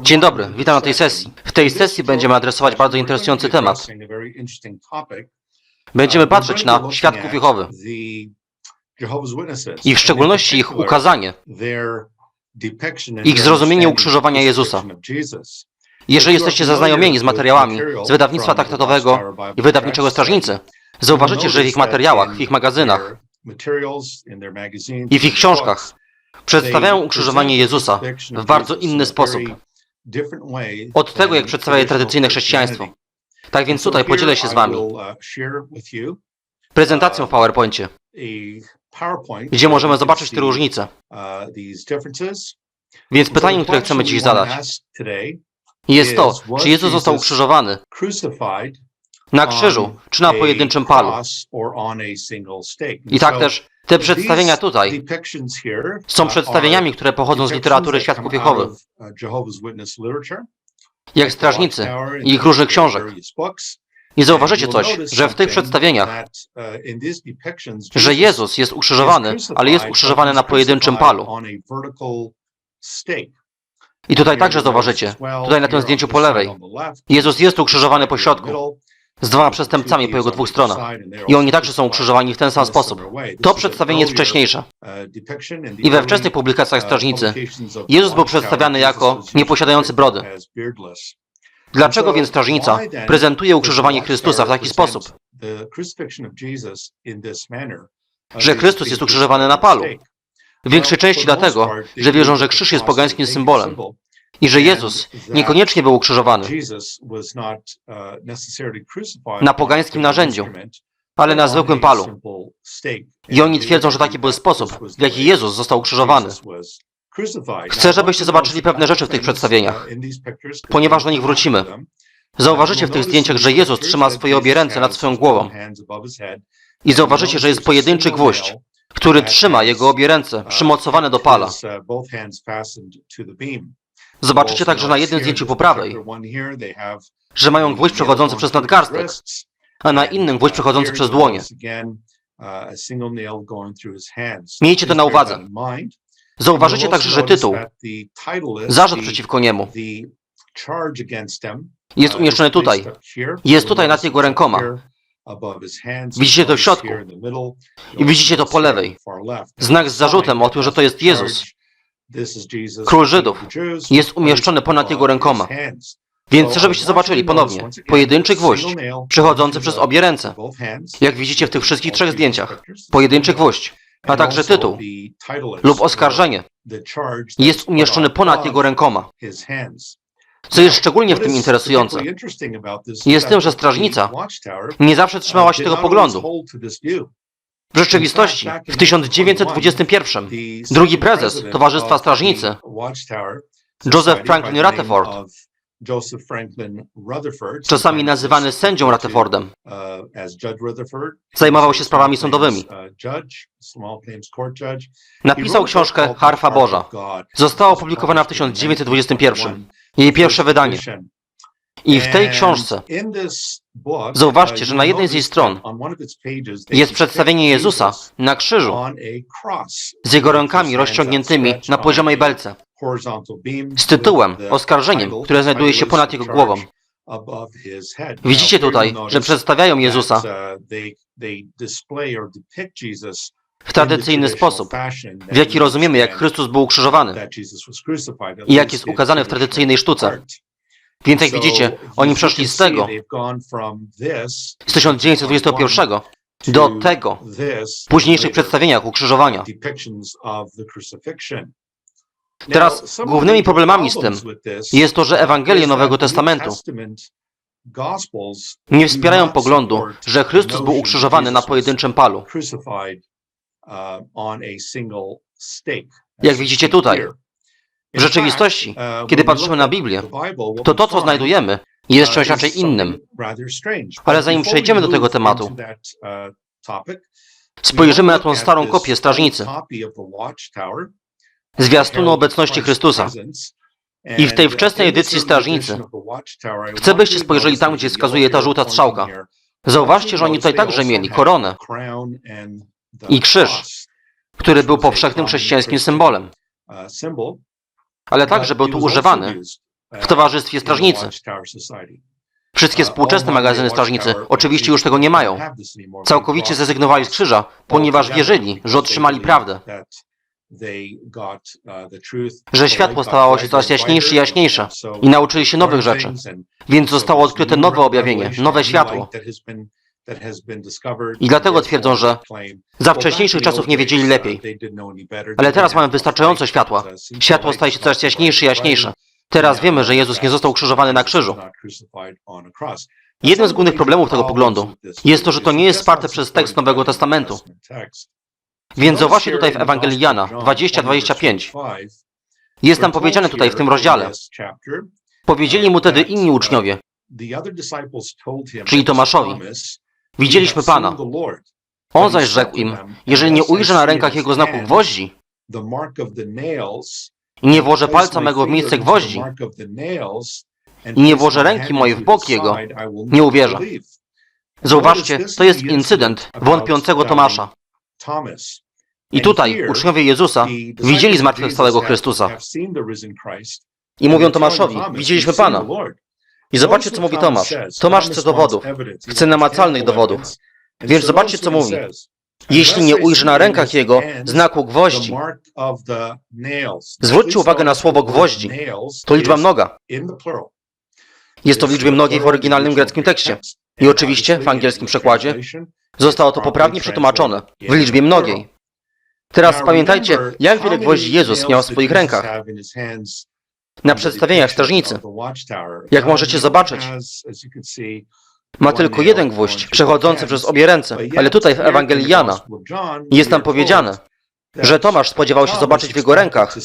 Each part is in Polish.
Dzień dobry, witam na tej sesji. W tej sesji będziemy adresować bardzo interesujący temat. Będziemy patrzeć na świadków Jehowy i w szczególności ich ukazanie, ich zrozumienie ukrzyżowania Jezusa. Jeżeli jesteście zaznajomieni z materiałami z wydawnictwa traktatowego i wydawniczego Strażnicy, zauważycie, że w ich materiałach, w ich magazynach i w ich książkach przedstawiają ukrzyżowanie Jezusa w bardzo inny sposób od tego, jak przedstawia tradycyjne chrześcijaństwo. Tak więc tutaj podzielę się z Wami prezentacją w PowerPoincie, gdzie możemy zobaczyć te różnice. Więc pytaniem, które chcemy dziś zadać, jest to, czy Jezus został ukrzyżowany na krzyżu, czy na pojedynczym palu. I tak też te przedstawienia tutaj są przedstawieniami, które pochodzą z literatury Świadków Jehowy, jak strażnicy i ich różnych książek. I zauważycie coś, że w tych przedstawieniach, że Jezus jest ukrzyżowany, ale jest ukrzyżowany na pojedynczym palu. I tutaj także zauważycie, tutaj na tym zdjęciu po lewej, Jezus jest ukrzyżowany po środku, z dwoma przestępcami po jego dwóch stronach. I oni także są ukrzyżowani w ten sam sposób. To przedstawienie jest wcześniejsze. I we wczesnych publikacjach strażnicy Jezus był przedstawiany jako nieposiadający brody. Dlaczego więc strażnica prezentuje ukrzyżowanie Chrystusa w taki sposób, że Chrystus jest ukrzyżowany na palu? W większej części dlatego, że wierzą, że krzyż jest pogańskim symbolem i że Jezus niekoniecznie był ukrzyżowany na pogańskim narzędziu, ale na zwykłym palu. I oni twierdzą, że taki był sposób, w jaki Jezus został ukrzyżowany. Chcę, żebyście zobaczyli pewne rzeczy w tych przedstawieniach, ponieważ do nich wrócimy. Zauważycie w tych zdjęciach, że Jezus trzyma swoje obie ręce nad swoją głową. I zauważycie, że jest pojedynczy gwóźdź, który trzyma jego obie ręce przymocowane do pala. Zobaczycie także na jednym zdjęciu po prawej, że mają gwóźdź przechodzący przez nadgarstek, a na innym gwóźdź przechodzący przez dłonie. Miejcie to na uwadze. Zauważycie także, że tytuł, zarzut przeciwko niemu, jest umieszczony tutaj. Jest tutaj nad jego rękoma. Widzicie to w środku. I widzicie to po lewej. Znak z zarzutem o tym, że to jest Jezus, król Żydów, jest umieszczony ponad jego rękoma. Więc żebyście zobaczyli ponownie pojedynczy gwóźdź przechodzący przez obie ręce. Jak widzicie w tych wszystkich trzech zdjęciach. Pojedynczy gwóźdź, a także tytuł lub oskarżenie jest umieszczony ponad jego rękoma. Co jest szczególnie w tym interesujące, jest tym, że strażnica nie zawsze trzymała się tego poglądu. W rzeczywistości, w 1921 drugi prezes Towarzystwa Strażnicy, Joseph Franklin Rutherford, czasami nazywany sędzią Rutherfordem, zajmował się sprawami sądowymi. Napisał książkę Harfa Boża. Została opublikowana w 1921. Jej pierwsze wydanie. I w tej książce zauważcie, że na jednej z jej stron jest przedstawienie Jezusa na krzyżu z jego rękami rozciągniętymi na poziomej belce z tytułem, oskarżeniem, które znajduje się ponad jego głową. Widzicie tutaj, że przedstawiają Jezusa w tradycyjny sposób, w jaki rozumiemy, jak Chrystus był ukrzyżowany i jak jest ukazany w tradycyjnej sztuce. Więc jak widzicie, oni przeszli z tego, z 1921 do tego, w późniejszych przedstawieniach ukrzyżowania. Teraz głównymi problemami z tym jest to, że Ewangelie Nowego Testamentu nie wspierają poglądu, że Chrystus był ukrzyżowany na pojedynczym palu. Jak widzicie tutaj, w rzeczywistości, kiedy patrzymy na Biblię, to to, co znajdujemy, jest czymś raczej innym. Ale zanim przejdziemy do tego tematu, spojrzymy na tą starą kopię strażnicy, zwiastunu obecności Chrystusa. I w tej wczesnej edycji strażnicy chcę, byście spojrzeli tam, gdzie wskazuje ta żółta strzałka. Zauważcie, że oni tutaj także mieli koronę i krzyż, który był powszechnym chrześcijańskim symbolem. Ale także był tu używany w towarzystwie strażnicy. Wszystkie współczesne magazyny strażnicy oczywiście już tego nie mają. Całkowicie zrezygnowali z krzyża, ponieważ wierzyli, że otrzymali prawdę, że światło stawało się coraz jaśniejsze i jaśniejsze i nauczyli się nowych rzeczy. Więc zostało odkryte nowe objawienie, nowe światło. I dlatego twierdzą, że za wcześniejszych czasów nie wiedzieli lepiej. Ale teraz mamy wystarczająco światła. Światło staje się coraz jaśniejsze i jaśniejsze. Teraz wiemy, że Jezus nie został ukrzyżowany na krzyżu. Jednym z głównych problemów tego poglądu jest to, że to nie jest wsparte przez tekst Nowego Testamentu. Więc zobaczcie tutaj w Ewangelii Jana 20-25. Jest tam powiedziane tutaj w tym rozdziale. Powiedzieli mu tedy inni uczniowie, czyli Tomaszowi, widzieliśmy Pana. On zaś rzekł im, jeżeli nie ujrzę na rękach Jego znaku gwoździ i nie włożę palca mego w miejsce gwoździ i nie włożę ręki mojej w bok Jego, nie uwierzę. Zauważcie, to jest incydent wątpiącego Tomasza. I tutaj uczniowie Jezusa widzieli zmartwychwstałego Chrystusa i mówią Tomaszowi, widzieliśmy Pana. I zobaczcie, co mówi Tomasz. Tomasz chce dowodów, chce namacalnych dowodów. Więc zobaczcie, co mówi. Jeśli nie ujrzy na rękach jego znaku gwoździ, zwróćcie uwagę na słowo gwoździ. To liczba mnoga. Jest to w liczbie mnogiej w oryginalnym greckim tekście. I oczywiście w angielskim przekładzie zostało to poprawnie przetłumaczone w liczbie mnogiej. Teraz pamiętajcie, jak wiele gwoździ Jezus miał w swoich rękach na przedstawieniach strażnicy. Jak możecie zobaczyć, ma tylko jeden gwóźdź przechodzący przez obie ręce, ale tutaj w Ewangelii Jana jest tam powiedziane, że Tomasz spodziewał się zobaczyć w jego rękach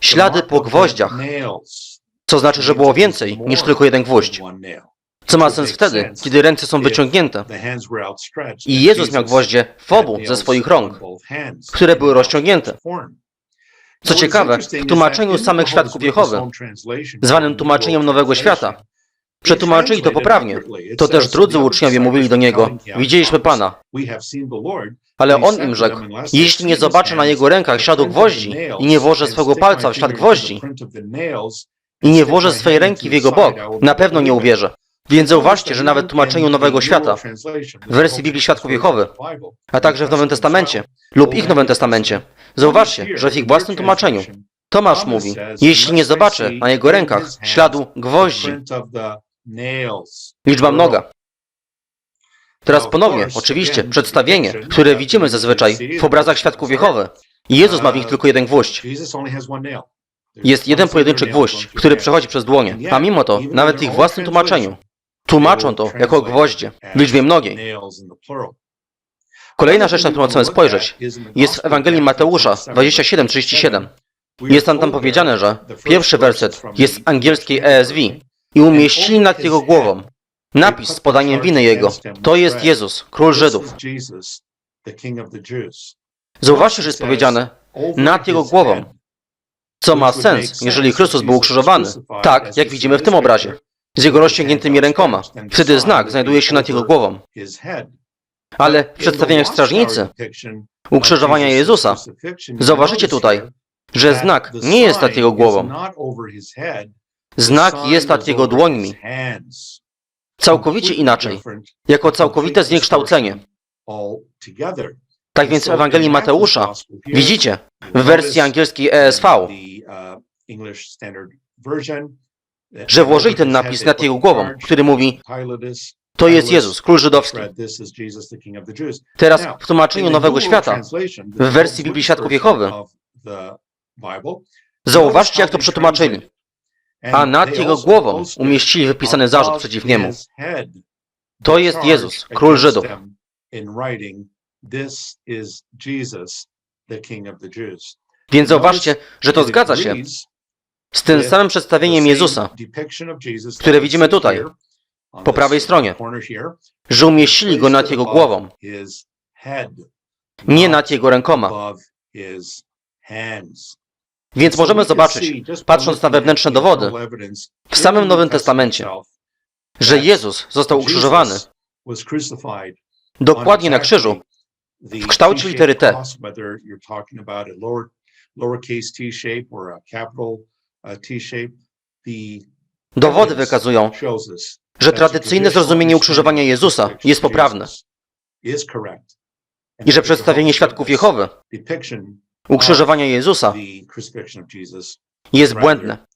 ślady po gwoździach, co znaczy, że było więcej niż tylko jeden gwóźdź. Co ma sens wtedy, kiedy ręce są wyciągnięte. I Jezus miał gwoździe w obu ze swoich rąk, które były rozciągnięte. Co ciekawe, w tłumaczeniu samych świadków Jehowy, zwanym tłumaczeniem Nowego Świata, przetłumaczyli to poprawnie. To też drudzy uczniowie mówili do Niego, widzieliśmy Pana. Ale On im rzekł, jeśli nie zobaczę na Jego rękach śladu gwoździ i nie włożę swego palca w ślad gwoździ i nie włożę swej ręki w Jego bok, na pewno nie uwierzę. Więc zauważcie, że nawet w tłumaczeniu Nowego Świata, w wersji Biblii Świadków Jehowy, a także w Nowym Testamencie lub ich Nowym Testamencie, zauważcie, że w ich własnym tłumaczeniu Tomasz mówi, jeśli nie zobaczę na jego rękach śladu gwoździ, liczba mnoga. Teraz ponownie, oczywiście, przedstawienie, które widzimy zazwyczaj w obrazach Świadków Jehowy. Jezus ma w nich tylko jeden gwóźdź. Jest jeden pojedynczy gwóźdź, który przechodzi przez dłonie, a mimo to, nawet w ich własnym tłumaczeniu, tłumaczą to jako gwoździe w liczbie mnogiej. Kolejna rzecz, na którą chcemy spojrzeć, jest w Ewangelii Mateusza 27-37. Jest tam tam powiedziane, że pierwszy werset jest z angielskiej ESV i umieścili nad jego głową napis z podaniem winy jego. To jest Jezus, król Żydów. Zauważcie, że jest powiedziane nad jego głową, co ma sens, jeżeli Chrystus był ukrzyżowany, tak jak widzimy w tym obrazie, z jego rozciągniętymi rękoma. Wtedy znak znajduje się nad jego głową. Ale w przedstawieniach strażnicy ukrzyżowania Jezusa zauważycie tutaj, że znak nie jest nad jego głową. Znak jest nad jego dłońmi. Całkowicie inaczej, jako całkowite zniekształcenie. Tak więc w Ewangelii Mateusza widzicie w wersji angielskiej ESV, że włożyli ten napis nad jego głową, który mówi to jest Jezus, król żydowski. Teraz w tłumaczeniu Nowego Świata, w wersji Biblii Świadków Jehowy, zauważcie jak to przetłumaczyli. A nad jego głową umieścili wypisany zarzut przeciw niemu. To jest Jezus, król Żydów. Więc zauważcie, że to zgadza się z tym samym przedstawieniem Jezusa, które widzimy tutaj, po prawej stronie, że umieścili go nad jego głową, nie nad jego rękoma. Więc możemy zobaczyć, patrząc na wewnętrzne dowody, w samym Nowym Testamencie, że Jezus został ukrzyżowany dokładnie na krzyżu w kształcie litery T. Dowody wykazują, że tradycyjne zrozumienie ukrzyżowania Jezusa jest poprawne. I że przedstawienie świadków Jehowy ukrzyżowania Jezusa jest błędne.